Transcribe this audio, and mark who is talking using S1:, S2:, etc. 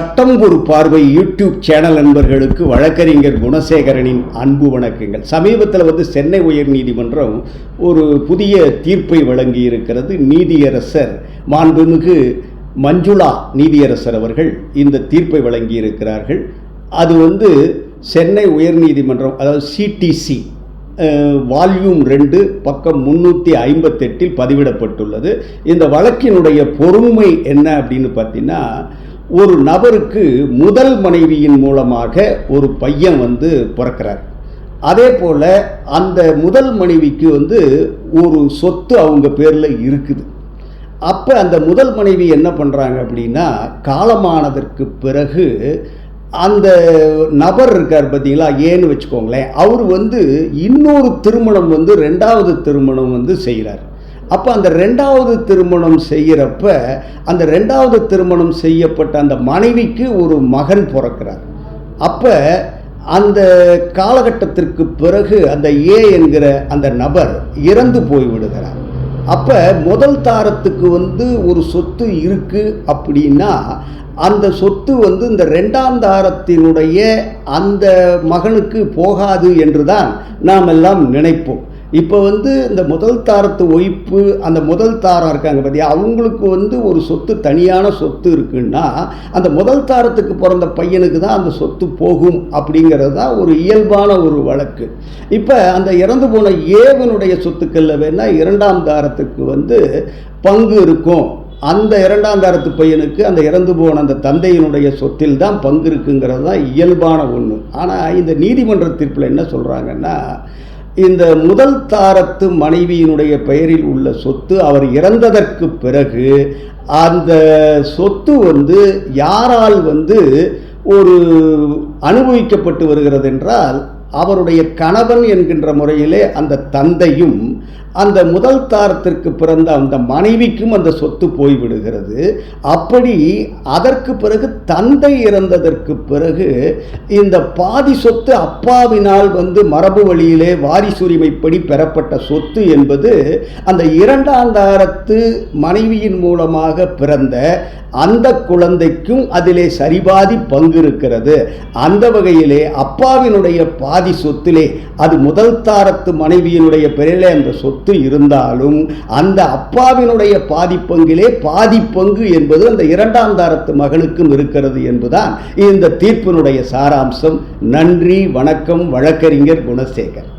S1: சட்டம் ஒரு பார்வை யூடியூப் சேனல் நண்பர்களுக்கு வழக்கறிஞர் குணசேகரனின் அன்பு வணக்கங்கள். சமீபத்தில் வந்து சென்னை உயர்நீதிமன்றம் ஒரு புதிய தீர்ப்பை வழங்கி இருக்கிறது நீதியரசர் மாண்புமிகு மஞ்சுளா நீதியரசர் அவர்கள் இந்த தீர்ப்பை வழங்கி இருக்கிறார்கள் அது வந்து சென்னை உயர்நீதிமன்றம் அதாவது சிடிசி வால்யூம் ரெண்டு பக்கம் முன்னூற்றி ஐம்பத்தெட்டில் பதிவிடப்பட்டுள்ளது. இந்த வழக்கினுடைய பொறுமை என்ன அப்படின்னு பார்த்தீங்கன்னா ஒரு நபருக்கு முதல் மனைவியின் மூலமாக ஒரு பையன் வந்து பிறக்கிறார். அதே போல் அந்த முதல் மனைவிக்கு வந்து ஒரு சொத்து அவங்க பேரில் இருக்குது. அப்போ அந்த முதல் மனைவி என்ன பண்ணுறாங்க அப்படின்னா காலமானதற்கு பிறகு அந்த நபர் இருக்கார் பார்த்தீங்களா ஏன்னு வச்சுக்கோங்களேன் அவர் வந்து இன்னொரு திருமணம் வந்து ரெண்டாவது திருமணம் வந்து செய்கிறார் அப்போ அந்த ரெண்டாவது திருமணம் செய்கிறப்ப அந்த ரெண்டாவது திருமணம் செய்யப்பட்ட அந்த மனைவிக்கு ஒரு மகன் பிறக்கிறார். அப்போ அந்த காலகட்டத்திற்கு பிறகு அந்த ஏ என்கிற அந்த நபர் இறந்து போய் விடுகிறார். அப்போ முதல் தாரத்துக்கு வந்து ஒரு சொத்து இருக்குது அப்படின்னா அந்த சொத்து வந்து இந்த ரெண்டாம் தாரத்தினுடைய அந்த மகனுக்கு போகாது என்று தான் நாம் எல்லாம் நினைப்போம். இப்போ வந்து இந்த முதல் தாரத்து ஒய்ப்பு அந்த முதல் தாரம் இருக்காங்க பார்த்தியா அவங்களுக்கு வந்து ஒரு சொத்து தனியான சொத்து இருக்குன்னா அந்த முதல் தாரத்துக்கு பிறந்த பையனுக்கு தான் அந்த சொத்து போகும் அப்படிங்கிறது தான் ஒரு இயல்பான ஒரு வழக்கு. இப்போ அந்த இறந்து போன ஏவனுடைய சொத்துக்களில் வேணால் இரண்டாம் தாரத்துக்கு வந்து பங்கு இருக்கும். அந்த இரண்டாம் தாரத்து பையனுக்கு அந்த இறந்து போன அந்த தந்தையினுடைய சொத்தில் தான் பங்கு இருக்குங்கிறது தான் இயல்பான ஒன்று ஆனால் இந்த நீதிமன்ற தீர்ப்பில் என்ன சொல்கிறாங்கன்னா இந்த முதல் தாரத்து மனைவியினுடைய பெயரில் உள்ள சொத்து அவர் இறந்ததற்கு பிறகு அந்த சொத்து வந்து யாரால் வந்து ஒரு அனுபவிக்கப்பட்டு வருகிறது என்றால் அவருடைய கணவன் என்கின்ற முறையிலே அந்த தந்தையும் அந்த முதல் தாரத்திற்கு பிறந்த அந்த மனைவிக்கும் அந்த சொத்து போய்விடுகிறது. அப்படி அதற்கு பிறகு தந்தை இறந்ததற்கு பிறகு இந்த பாதி சொத்து அப்பாவினால் வந்து மரபு வழியிலே வாரிசுரிமைப்படி பெறப்பட்ட சொத்து என்பது அந்த இரண்டாம் தாரத்து மனைவியின் மூலமாக பிறந்த அந்த குழந்தைக்கும் அதிலே சரிபாதி பங்கு இருக்கிறது அந்த வகையிலே அப்பாவினுடைய பாதி சொத்திலே அது முதல் தாரத்து மனைவியினுடைய பெயரிலே அந்த சொத்து இருந்தாலும் அந்த அப்பாவினுடைய பாதிப்பங்கிலே பாதிப்பங்கு என்பது அந்த இரண்டாம் தாரத்து மகனுக்கும் இருக்கிறது என்பதுதான் இந்த தீர்ப்பினுடைய சாராம்சம். நன்றி வணக்கம் வழக்கறிஞர் குணசேகர்.